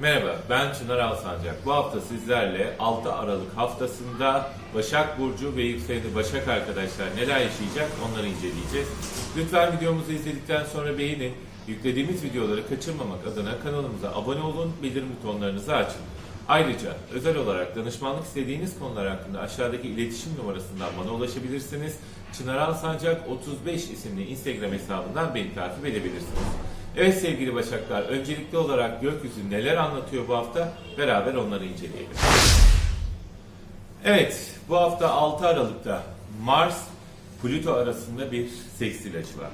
Merhaba, ben Çınar Alsancak. Bu hafta sizlerle 6 Aralık haftasında Başak Burcu ve yükseleni Başak arkadaşlar neler yaşayacak onları inceleyeceğiz. Lütfen videomuzu izledikten sonra beğenin. Yüklediğimiz videoları kaçırmamak adına kanalımıza abone olun, bildirim butonlarınızı açın. Ayrıca özel olarak danışmanlık istediğiniz konular hakkında aşağıdaki iletişim numarasından bana ulaşabilirsiniz. Çınar Alsancak 35 isimli Instagram hesabından beni takip edebilirsiniz. Evet sevgili Başaklar, öncelikli olarak gökyüzü neler anlatıyor bu hafta? Beraber onları inceleyelim. Evet, bu hafta 6 Aralık'ta Mars Plüto arasında bir sekstil açı var.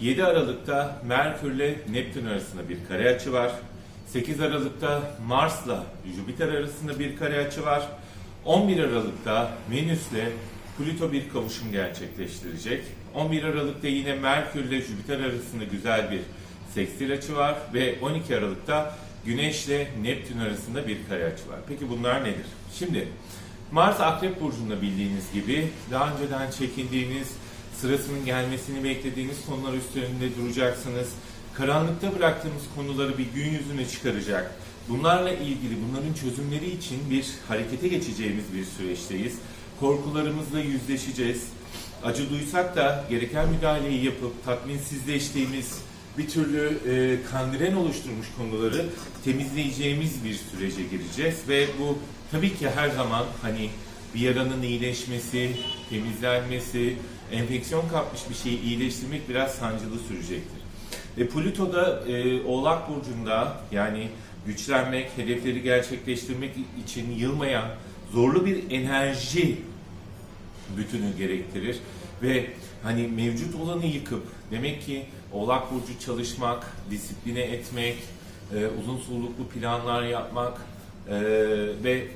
7 Aralık'ta Merkür ile Neptün arasında bir kare açı var. 8 Aralık'ta Mars'la Jüpiter arasında bir kare açı var. 11 Aralık'ta Venüs ile Plüto bir kavuşum gerçekleştirecek. 11 Aralık'ta yine Merkür ile Jüpiter arasında güzel bir sekstil açı var ve 12 Aralık'ta Güneş ile Neptün arasında bir kare açı var. Peki bunlar nedir? Şimdi Mars Akrep Burcu'nda bildiğiniz gibi daha önceden çekindiğiniz, sırasının gelmesini beklediğiniz konular üstünde duracaksınız. Karanlıkta bıraktığımız konuları bir gün yüzüne çıkaracak. Bunlarla ilgili bunların çözümleri için bir harekete geçeceğimiz bir süreçteyiz. Korkularımızla yüzleşeceğiz. Acı duysak da gereken müdahaleyi yapıp tatminsizleştiğimiz bir türlü e, kandren oluşturmuş konuları temizleyeceğimiz bir sürece gireceğiz ve bu tabii ki her zaman hani bir yaranın iyileşmesi, temizlenmesi, enfeksiyon kapmış bir şeyi iyileştirmek biraz sancılı sürecektir. Ve Plüto da e, Oğlak Burcu'nda yani güçlenmek, hedefleri gerçekleştirmek için yılmayan zorlu bir enerji bütünü gerektirir ve hani mevcut olanı yıkıp demek ki Oğlak Burcu çalışmak, disipline etmek, e, uzun soluklu planlar yapmak e, ve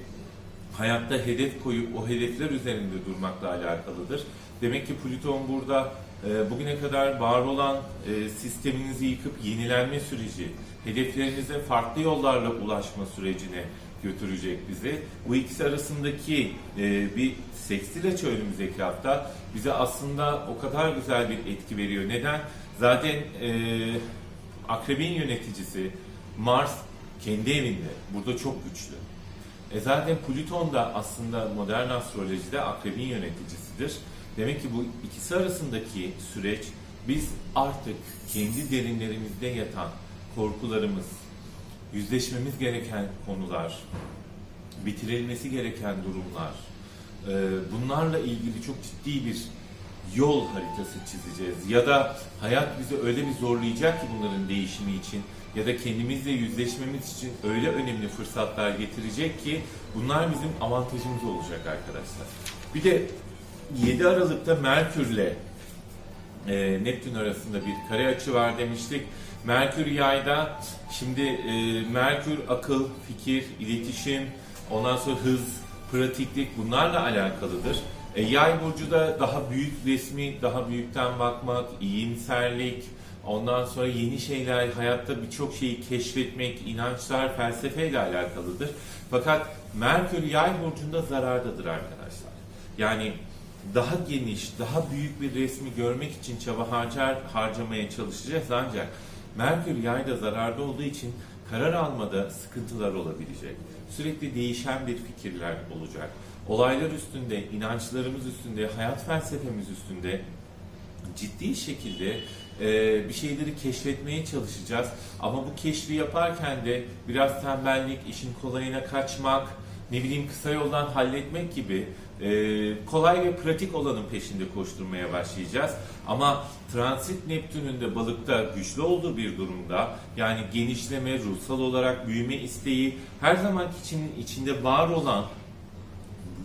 hayatta hedef koyup o hedefler üzerinde durmakla alakalıdır. Demek ki Plüton burada e, bugüne kadar var olan e, sisteminizi yıkıp yenilenme süreci, hedeflerinize farklı yollarla ulaşma sürecine götürecek bizi. Bu ikisi arasındaki e, bir sekstil açı önümüzdeki hafta bize aslında o kadar güzel bir etki veriyor. Neden? Zaten e, akrebin yöneticisi Mars kendi evinde. Burada çok güçlü. E zaten Plüton da aslında modern astrolojide akrebin yöneticisidir. Demek ki bu ikisi arasındaki süreç biz artık kendi derinlerimizde yatan korkularımız, yüzleşmemiz gereken konular, bitirilmesi gereken durumlar, e, bunlarla ilgili çok ciddi bir yol haritası çizeceğiz. Ya da hayat bizi öyle bir zorlayacak ki bunların değişimi için ya da kendimizle yüzleşmemiz için öyle önemli fırsatlar getirecek ki bunlar bizim avantajımız olacak arkadaşlar. Bir de 7 Aralık'ta Merkür'le e, Neptün arasında bir kare açı var demiştik. Merkür yayda şimdi e, Merkür akıl, fikir, iletişim, ondan sonra hız, pratiklik bunlarla alakalıdır. E, yay burcu da daha büyük resmi, daha büyükten bakmak, iyimserlik, ondan sonra yeni şeyler, hayatta birçok şeyi keşfetmek, inançlar, felsefeyle alakalıdır. Fakat Merkür yay burcunda zarardadır arkadaşlar. Yani daha geniş, daha büyük bir resmi görmek için çaba harcar, harcamaya çalışacağız ancak Merkür yayda zararda olduğu için karar almada sıkıntılar olabilecek. Sürekli değişen bir fikirler olacak. Olaylar üstünde, inançlarımız üstünde, hayat felsefemiz üstünde ciddi şekilde e, bir şeyleri keşfetmeye çalışacağız. Ama bu keşfi yaparken de biraz tembellik, işin kolayına kaçmak, ne bileyim kısa yoldan halletmek gibi e, kolay ve pratik olanın peşinde koşturmaya başlayacağız. Ama transit Neptün'ün de balıkta güçlü olduğu bir durumda yani genişleme, ruhsal olarak büyüme isteği her zaman için içinde var olan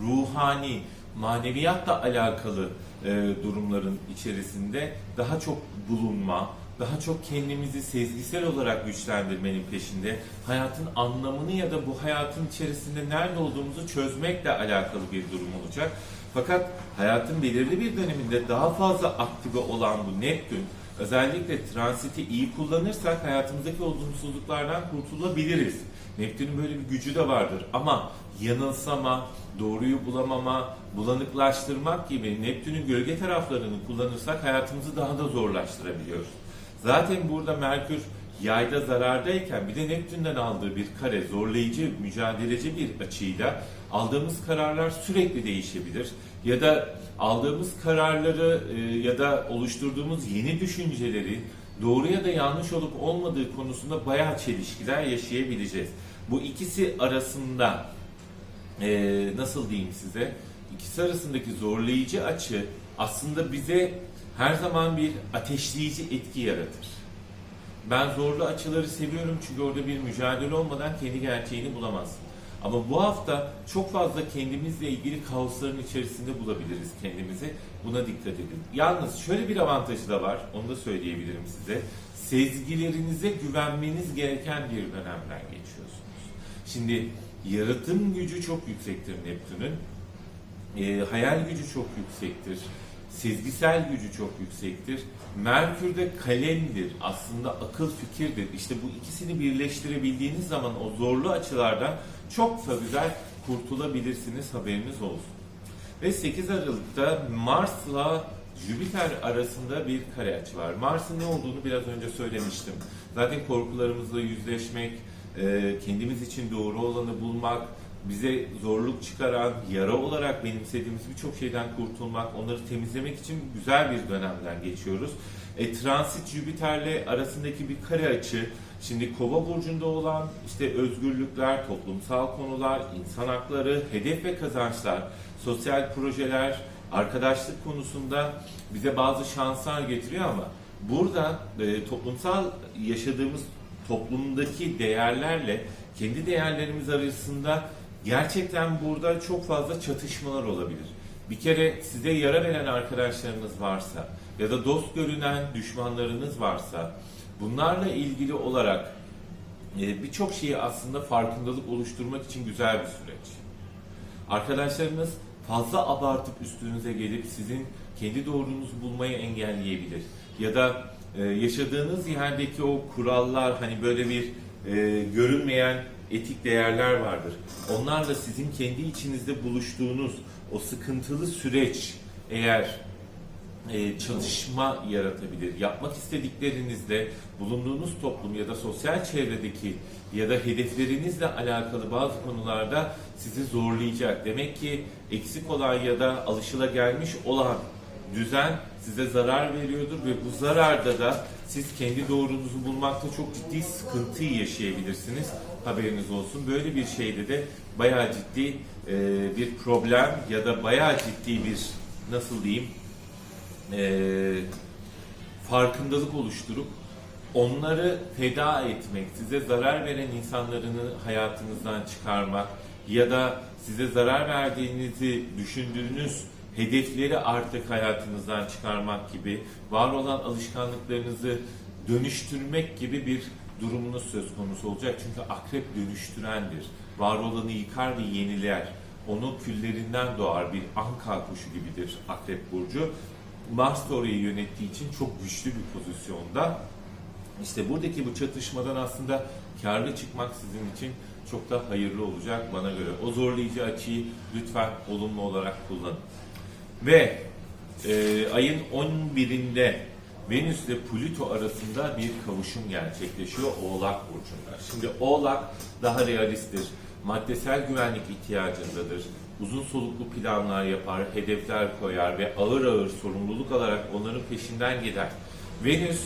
ruhani, maneviyatla alakalı e, durumların içerisinde daha çok bulunma, daha çok kendimizi sezgisel olarak güçlendirmenin peşinde, hayatın anlamını ya da bu hayatın içerisinde nerede olduğumuzu çözmekle alakalı bir durum olacak. Fakat hayatın belirli bir döneminde daha fazla aktive olan bu Neptün, özellikle transiti iyi kullanırsak hayatımızdaki olumsuzluklardan kurtulabiliriz. Neptün'ün böyle bir gücü de vardır ama yanılsama, doğruyu bulamama, bulanıklaştırmak gibi Neptün'ün gölge taraflarını kullanırsak hayatımızı daha da zorlaştırabiliyoruz. Zaten burada Merkür yayda zarardayken bir de Neptün'den aldığı bir kare zorlayıcı, mücadeleci bir açıyla aldığımız kararlar sürekli değişebilir. Ya da aldığımız kararları e, ya da oluşturduğumuz yeni düşünceleri doğru ya da yanlış olup olmadığı konusunda bayağı çelişkiler yaşayabileceğiz. Bu ikisi arasında e, nasıl diyeyim size ikisi arasındaki zorlayıcı açı aslında bize her zaman bir ateşleyici etki yaratır. Ben zorlu açıları seviyorum çünkü orada bir mücadele olmadan kendi gerçeğini bulamazsın. Ama bu hafta çok fazla kendimizle ilgili kaosların içerisinde bulabiliriz kendimizi. Buna dikkat edin. Yalnız şöyle bir avantajı da var. Onu da söyleyebilirim size. Sezgilerinize güvenmeniz gereken bir dönemden geçiyorsunuz. Şimdi yaratım gücü çok yüksektir Neptün'ün. Ee, hayal gücü çok yüksektir. Sezgisel gücü çok yüksektir. Merkür de kalemdir. Aslında akıl fikirdir. İşte bu ikisini birleştirebildiğiniz zaman o zorlu açılardan çok da güzel kurtulabilirsiniz. Haberiniz olsun. Ve 8 Aralık'ta Mars'la Jüpiter arasında bir kare açı var. Mars'ın ne olduğunu biraz önce söylemiştim. Zaten korkularımızla yüzleşmek, e, kendimiz için doğru olanı bulmak, bize zorluk çıkaran, yara olarak benimsediğimiz birçok şeyden kurtulmak, onları temizlemek için güzel bir dönemden geçiyoruz. E, transit Jüpiter'le arasındaki bir kare açı, şimdi Kova burcunda olan işte özgürlükler, toplumsal konular, insan hakları, hedef ve kazançlar, sosyal projeler, arkadaşlık konusunda bize bazı şanslar getiriyor ama burada e, toplumsal yaşadığımız toplumdaki değerlerle kendi değerlerimiz arasında gerçekten burada çok fazla çatışmalar olabilir. Bir kere size yara veren arkadaşlarınız varsa ya da dost görünen düşmanlarınız varsa bunlarla ilgili olarak e, birçok şeyi aslında farkındalık oluşturmak için güzel bir süreç. Arkadaşlarınız fazla abartıp üstünüze gelip sizin kendi doğrunuzu bulmayı engelleyebilir. Ya da e, yaşadığınız yerdeki o kurallar hani böyle bir e, görünmeyen etik değerler vardır. Onlarla sizin kendi içinizde buluştuğunuz o sıkıntılı süreç eğer e, çalışma yaratabilir. Yapmak istediklerinizde bulunduğunuz toplum ya da sosyal çevredeki ya da hedeflerinizle alakalı bazı konularda sizi zorlayacak. Demek ki eksik olan ya da alışılagelmiş olan düzen size zarar veriyordur ve bu zararda da siz kendi doğrunuzu bulmakta çok ciddi sıkıntı yaşayabilirsiniz. Haberiniz olsun. Böyle bir şeyde de bayağı ciddi e, bir problem ya da bayağı ciddi bir nasıl diyeyim e, farkındalık oluşturup onları feda etmek, size zarar veren insanlarını hayatınızdan çıkarmak ya da size zarar verdiğinizi düşündüğünüz hedefleri artık hayatınızdan çıkarmak gibi, var olan alışkanlıklarınızı dönüştürmek gibi bir durumunuz söz konusu olacak. Çünkü akrep dönüştürendir. Var olanı yıkar ve yeniler. Onun küllerinden doğar bir anka kuşu gibidir akrep burcu. Mars da orayı yönettiği için çok güçlü bir pozisyonda. İşte buradaki bu çatışmadan aslında karlı çıkmak sizin için çok da hayırlı olacak bana göre. O zorlayıcı açıyı lütfen olumlu olarak kullanın. Ve e, ayın 11'inde Venüs ile Plüto arasında bir kavuşum gerçekleşiyor Oğlak Burcu'nda. Şimdi Oğlak daha realisttir, maddesel güvenlik ihtiyacındadır, uzun soluklu planlar yapar, hedefler koyar ve ağır ağır sorumluluk alarak onların peşinden gider. Venüs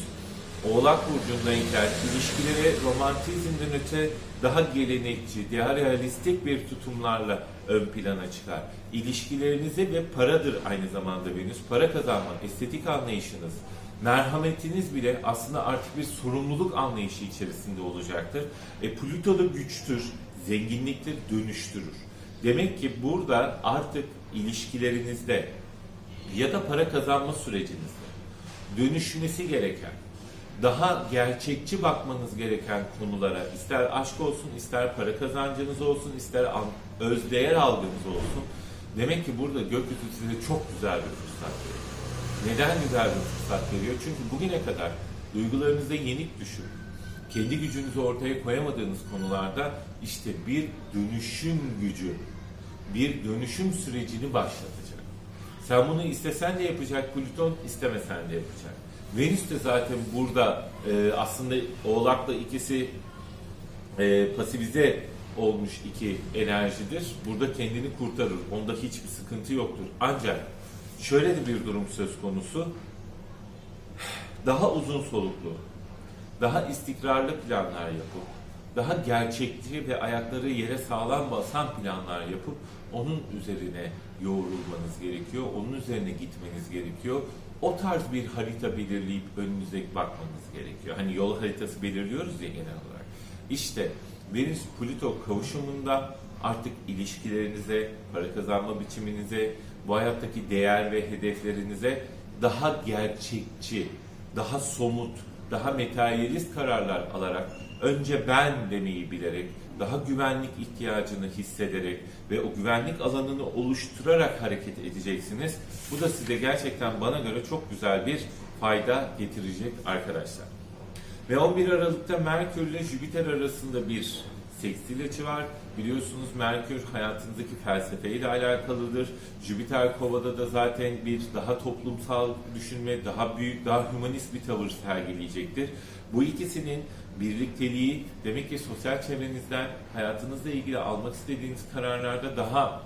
Oğlak Burcu'ndayken ilişkileri romantizmden öte daha gelenekçi, daha realistik bir tutumlarla ön plana çıkar. İlişkilerinizi ve paradır aynı zamanda Venüs. Para kazanma, estetik anlayışınız, merhametiniz bile aslında artık bir sorumluluk anlayışı içerisinde olacaktır. E, Plüto da güçtür, zenginliktir, dönüştürür. Demek ki burada artık ilişkilerinizde ya da para kazanma sürecinizde dönüşmesi gereken, daha gerçekçi bakmanız gereken konulara ister aşk olsun, ister para kazancınız olsun, ister özdeğer algınız olsun. Demek ki burada gökyüzü size çok güzel bir fırsat veriyor. Neden güzel bir fırsat veriyor? Çünkü bugüne kadar duygularınızda yenik düşüp kendi gücünüzü ortaya koyamadığınız konularda işte bir dönüşüm gücü, bir dönüşüm sürecini başlatacak. Sen bunu istesen de yapacak Plüton, istemesen de yapacak. Venüs de zaten burada e, aslında Oğlak'la ikisi e, pasifize olmuş iki enerjidir. Burada kendini kurtarır. Onda hiçbir sıkıntı yoktur. Ancak şöyle de bir durum söz konusu. Daha uzun soluklu, daha istikrarlı planlar yapıp, daha gerçekçi ve ayakları yere sağlam basan planlar yapıp onun üzerine yoğrulmanız gerekiyor. Onun üzerine gitmeniz gerekiyor. O tarz bir harita belirleyip önünüze bakmanız gerekiyor. Hani yol haritası belirliyoruz ya genel olarak. İşte Venüs Plüto kavuşumunda artık ilişkilerinize, para kazanma biçiminize, bu hayattaki değer ve hedeflerinize daha gerçekçi, daha somut, daha materyalist kararlar alarak önce ben demeyi bilerek, daha güvenlik ihtiyacını hissederek ve o güvenlik alanını oluşturarak hareket edeceksiniz. Bu da size gerçekten bana göre çok güzel bir fayda getirecek arkadaşlar. Ve 11 Aralık'ta Merkür ile Jüpiter arasında bir sekstil açı var. Biliyorsunuz Merkür hayatınızdaki felsefeyle alakalıdır. Jüpiter Kova'da da zaten bir daha toplumsal düşünme, daha büyük, daha hümanist bir tavır sergileyecektir. Bu ikisinin birlikteliği demek ki sosyal çevrenizden hayatınızla ilgili almak istediğiniz kararlarda daha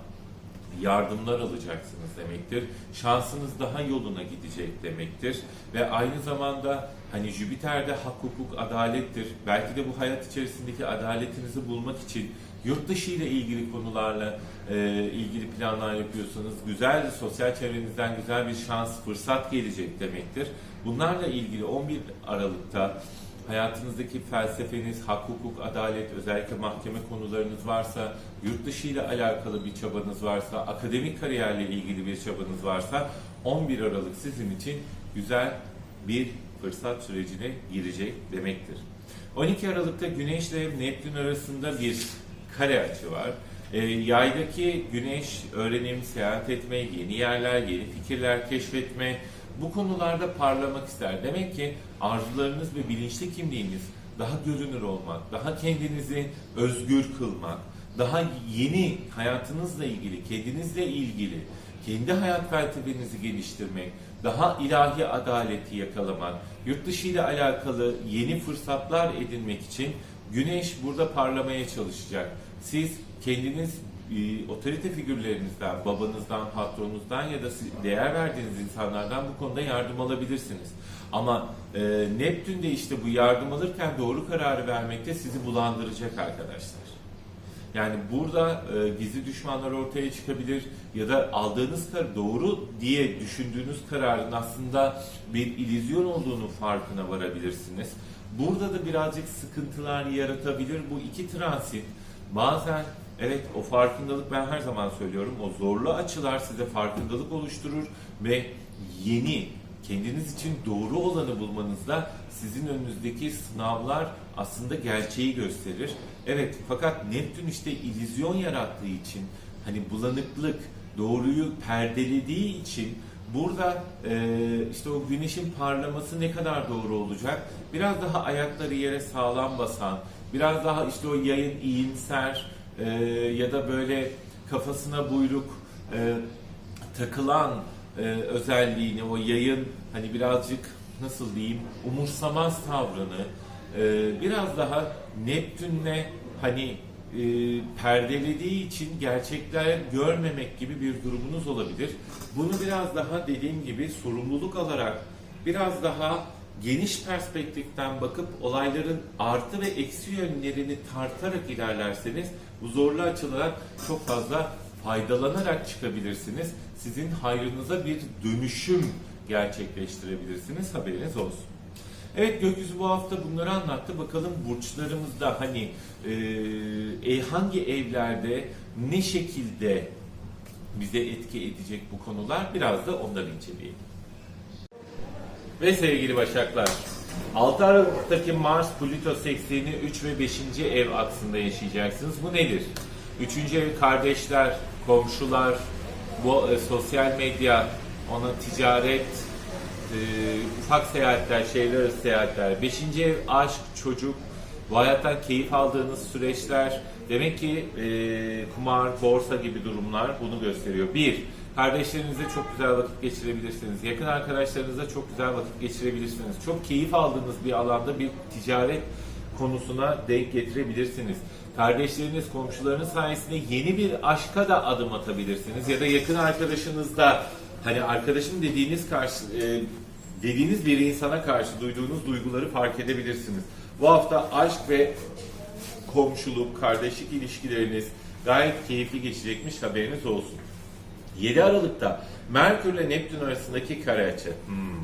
yardımlar alacaksınız demektir. Şansınız daha yoluna gidecek demektir. Ve aynı zamanda hani Jüpiter'de hak, hukuk, adalettir. Belki de bu hayat içerisindeki adaletinizi bulmak için yurt dışı ile ilgili konularla e, ilgili planlar yapıyorsanız güzel sosyal çevrenizden güzel bir şans, fırsat gelecek demektir. Bunlarla ilgili 11 Aralık'ta hayatınızdaki felsefeniz, hak, hukuk, adalet, özellikle mahkeme konularınız varsa, yurt dışı ile alakalı bir çabanız varsa, akademik kariyerle ilgili bir çabanız varsa 11 Aralık sizin için güzel bir fırsat sürecine girecek demektir. 12 Aralık'ta Güneş ile Neptün arasında bir kare açı var. E, yaydaki Güneş öğrenim, seyahat etme, yeni yerler, yeni fikirler keşfetme, bu konularda parlamak ister. Demek ki arzularınız ve bilinçli kimliğiniz daha görünür olmak, daha kendinizi özgür kılmak, daha yeni hayatınızla ilgili, kendinizle ilgili, kendi hayat felsefenizi geliştirmek, daha ilahi adaleti yakalamak, yurt dışı ile alakalı yeni fırsatlar edinmek için Güneş burada parlamaya çalışacak. Siz kendiniz e, otorite figürlerinizden, babanızdan, patronunuzdan ya da değer verdiğiniz insanlardan bu konuda yardım alabilirsiniz. Ama e, Neptün de işte bu yardım alırken doğru kararı vermekte sizi bulandıracak arkadaşlar. Yani burada e, gizli düşmanlar ortaya çıkabilir ya da aldığınız karar doğru diye düşündüğünüz kararın aslında bir illüzyon olduğunu farkına varabilirsiniz. Burada da birazcık sıkıntılar yaratabilir bu iki transit. Bazen evet o farkındalık ben her zaman söylüyorum o zorlu açılar size farkındalık oluşturur ve yeni kendiniz için doğru olanı bulmanızda sizin önünüzdeki sınavlar aslında gerçeği gösterir. Evet fakat Neptün işte illüzyon yarattığı için hani bulanıklık doğruyu perdelediği için burada e, işte o güneşin parlaması ne kadar doğru olacak? Biraz daha ayakları yere sağlam basan, biraz daha işte o yayın iyimser e, ya da böyle kafasına buyruk e, takılan e, özelliğini, o yayın hani birazcık nasıl diyeyim umursamaz tavrını e, biraz daha Neptün'le hani e, perdelediği için gerçekler görmemek gibi bir durumunuz olabilir. Bunu biraz daha dediğim gibi sorumluluk alarak biraz daha geniş perspektiften bakıp olayların artı ve eksi yönlerini tartarak ilerlerseniz bu zorlu açılara çok fazla faydalanarak çıkabilirsiniz. Sizin hayrınıza bir dönüşüm gerçekleştirebilirsiniz. Haberiniz olsun. Evet gökyüzü bu hafta bunları anlattı. Bakalım burçlarımızda hani e, hangi evlerde ne şekilde bize etki edecek bu konular biraz da onları inceleyelim. Ve sevgili Başaklar, 6 Aralık'taki Mars Plüto sekseni 3 ve 5. ev aksında yaşayacaksınız. Bu nedir? 3. ev kardeşler, komşular, bu e, sosyal medya, ona ticaret, e, ufak seyahatler, arası seyahatler. 5. ev aşk, çocuk, Bu hayattan keyif aldığınız süreçler, demek ki e, kumar, borsa gibi durumlar bunu gösteriyor. Bir, kardeşlerinizle çok güzel vakit geçirebilirsiniz. Yakın arkadaşlarınızla çok güzel vakit geçirebilirsiniz. Çok keyif aldığınız bir alanda bir ticaret konusuna denk getirebilirsiniz. Kardeşleriniz, komşularınız sayesinde yeni bir aşka da adım atabilirsiniz. Ya da yakın arkadaşınızda hani arkadaşım dediğiniz karşı e, dediğiniz bir insana karşı duyduğunuz duyguları fark edebilirsiniz. Bu hafta aşk ve komşuluk, kardeşlik ilişkileriniz gayet keyifli geçecekmiş haberiniz olsun. 7 Aralık'ta Merkür ile Neptün arasındaki kare açı. Hmm.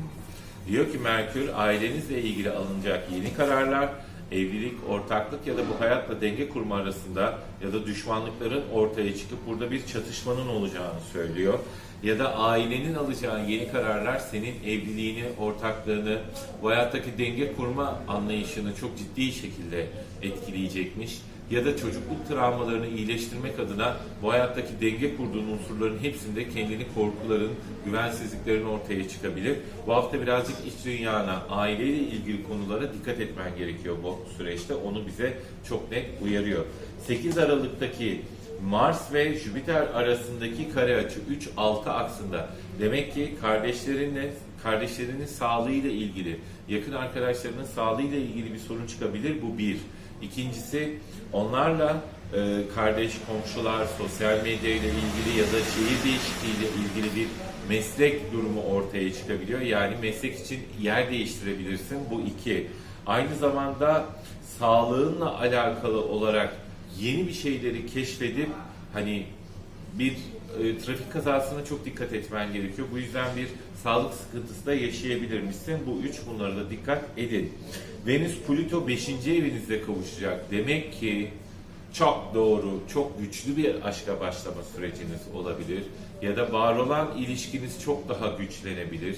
Diyor ki Merkür ailenizle ilgili alınacak yeni kararlar, evlilik, ortaklık ya da bu hayatla denge kurma arasında ya da düşmanlıkların ortaya çıkıp burada bir çatışmanın olacağını söylüyor. Ya da ailenin alacağı yeni kararlar senin evliliğini, ortaklığını, bu hayattaki denge kurma anlayışını çok ciddi şekilde etkileyecekmiş ya da çocukluk travmalarını iyileştirmek adına bu hayattaki denge kurduğun unsurların hepsinde kendini korkuların, güvensizliklerin ortaya çıkabilir. Bu hafta birazcık iç dünyana, aileyle ilgili konulara dikkat etmen gerekiyor bu süreçte. Onu bize çok net uyarıyor. 8 Aralık'taki Mars ve Jüpiter arasındaki kare açı 3-6 aksında. Demek ki kardeşlerinle kardeşlerinin sağlığıyla ilgili, yakın arkadaşlarının sağlığıyla ilgili bir sorun çıkabilir. Bu bir. İkincisi onlarla e, kardeş, komşular, sosyal medya ile ilgili ya da şehir değişikliğiyle ilgili bir meslek durumu ortaya çıkabiliyor. Yani meslek için yer değiştirebilirsin. Bu iki. Aynı zamanda sağlığınla alakalı olarak yeni bir şeyleri keşfedip hani bir e, trafik kazasına çok dikkat etmen gerekiyor. Bu yüzden bir sağlık sıkıntısı da yaşayabilirmişsin. Bu üç bunlara da dikkat edin. Venüs Plüto 5. evinizde kavuşacak. Demek ki çok doğru, çok güçlü bir aşka başlama süreciniz olabilir. Ya da var olan ilişkiniz çok daha güçlenebilir.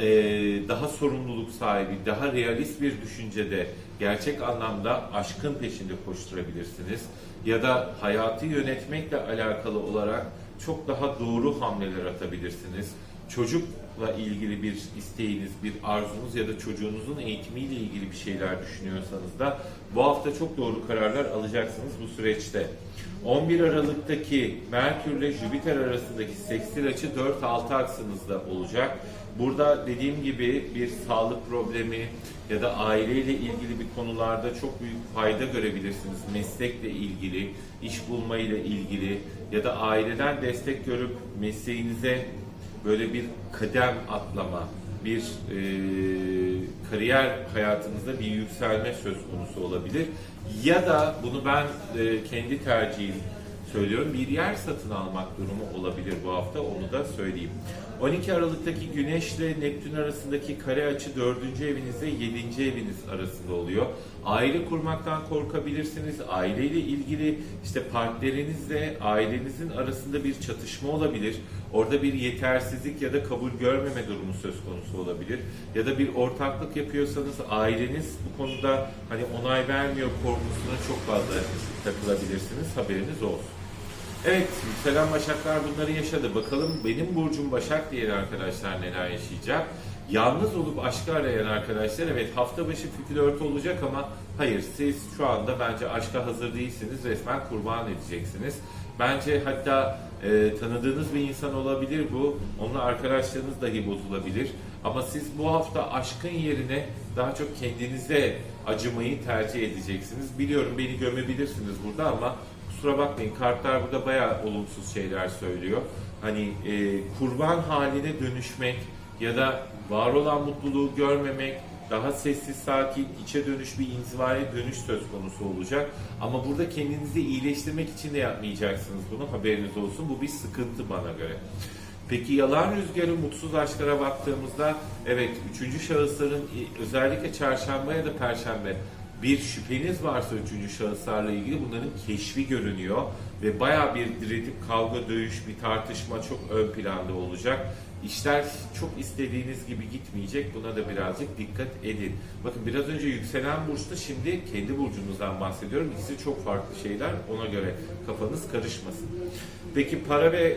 Ee, daha sorumluluk sahibi, daha realist bir düşüncede gerçek anlamda aşkın peşinde koşturabilirsiniz. Ya da hayatı yönetmekle alakalı olarak çok daha doğru hamleler atabilirsiniz. Çocukla ilgili bir isteğiniz, bir arzunuz ya da çocuğunuzun eğitimiyle ilgili bir şeyler düşünüyorsanız da bu hafta çok doğru kararlar alacaksınız bu süreçte. 11 Aralık'taki Merkür ile Jüpiter arasındaki sekstil açı 4-6 aksınızda olacak. Burada dediğim gibi bir sağlık problemi ya da aileyle ilgili bir konularda çok büyük fayda görebilirsiniz. Meslekle ilgili, iş bulmayla ilgili ya da aileden destek görüp mesleğinize böyle bir kadem atlama, bir e, kariyer hayatınızda bir yükselme söz konusu olabilir. Ya da bunu ben e, kendi tercihim söylüyorum bir yer satın almak durumu olabilir bu hafta onu da söyleyeyim. 12 Aralık'taki Güneş ile Neptün arasındaki kare açı 4. evinizde 7. eviniz arasında oluyor. Aile kurmaktan korkabilirsiniz. Aileyle ilgili işte partnerinizle ailenizin arasında bir çatışma olabilir. Orada bir yetersizlik ya da kabul görmeme durumu söz konusu olabilir. Ya da bir ortaklık yapıyorsanız aileniz bu konuda hani onay vermiyor korkusuna çok fazla takılabilirsiniz. Haberiniz olsun. Evet, yükselen Başaklar bunları yaşadı. Bakalım benim burcum Başak diyen arkadaşlar neler yaşayacak? Yalnız olup aşkı arayan arkadaşlar evet hafta başı flört olacak ama hayır siz şu anda bence aşka hazır değilsiniz. Resmen kurban edeceksiniz. Bence hatta e, tanıdığınız bir insan olabilir bu. Onunla arkadaşlarınız dahi bozulabilir. Ama siz bu hafta aşkın yerine daha çok kendinize acımayı tercih edeceksiniz. Biliyorum beni gömebilirsiniz burada ama kusura bakmayın kartlar burada bayağı olumsuz şeyler söylüyor. Hani e, kurban haline dönüşmek ya da var olan mutluluğu görmemek, daha sessiz, sakin, içe dönüş bir inzivaya dönüş söz konusu olacak. Ama burada kendinizi iyileştirmek için de yapmayacaksınız bunu haberiniz olsun. Bu bir sıkıntı bana göre. Peki yalan rüzgarı mutsuz aşklara baktığımızda evet üçüncü şahısların e, özellikle çarşamba ya da perşembe bir şüpheniz varsa üçüncü şahıslarla ilgili bunların keşfi görünüyor ve baya bir diretip kavga, dövüş, bir tartışma çok ön planda olacak. İşler çok istediğiniz gibi gitmeyecek. Buna da birazcık dikkat edin. Bakın biraz önce yükselen burçta şimdi kendi burcunuzdan bahsediyorum. İkisi çok farklı şeyler. Ona göre kafanız karışmasın. Peki para ve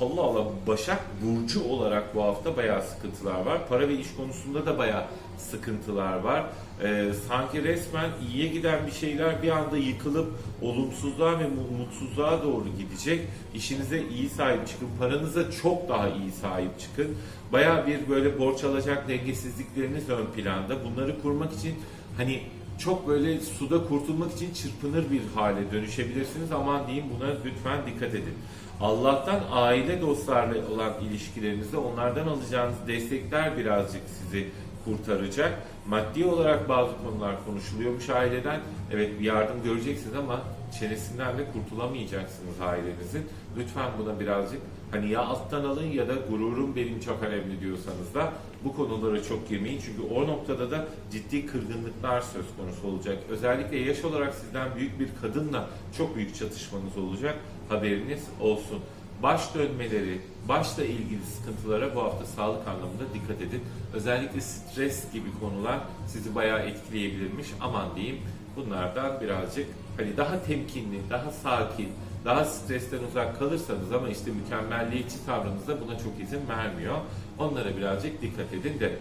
Allah Allah Başak Burcu olarak bu hafta bayağı sıkıntılar var. Para ve iş konusunda da bayağı sıkıntılar var. Ee, sanki resmen iyiye giden bir şeyler bir anda yıkılıp olumsuzluğa ve mu- mutsuzluğa doğru gidecek. İşinize iyi sahip çıkın, paranıza çok daha iyi sahip çıkın. Baya bir böyle borç alacak dengesizlikleriniz ön planda. Bunları kurmak için hani çok böyle suda kurtulmak için çırpınır bir hale dönüşebilirsiniz. Aman diyeyim buna lütfen dikkat edin. Allah'tan aile dostlarla olan ilişkilerinizde onlardan alacağınız destekler birazcık sizi kurtaracak. Maddi olarak bazı konular konuşuluyormuş aileden. Evet bir yardım göreceksiniz ama çenesinden de kurtulamayacaksınız ailenizin. Lütfen buna birazcık hani ya alttan alın ya da gururum benim çok önemli diyorsanız da bu konulara çok girmeyin. Çünkü o noktada da ciddi kırgınlıklar söz konusu olacak. Özellikle yaş olarak sizden büyük bir kadınla çok büyük çatışmanız olacak. Haberiniz olsun. Baş dönmeleri, başla ilgili sıkıntılara bu hafta sağlık anlamında dikkat edin. Özellikle stres gibi konular sizi bayağı etkileyebilirmiş. Aman diyeyim bunlardan birazcık hani daha temkinli, daha sakin, daha stresten uzak kalırsanız ama işte mükemmelliyetçi tavrınız buna çok izin vermiyor. Onlara birazcık dikkat edin derim.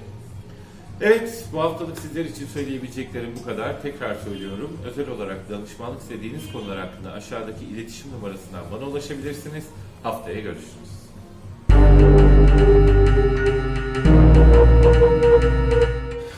Evet, bu haftalık sizler için söyleyebileceklerim bu kadar. Tekrar söylüyorum. Özel olarak danışmanlık istediğiniz konular hakkında aşağıdaki iletişim numarasından bana ulaşabilirsiniz. Haftaya görüşürüz.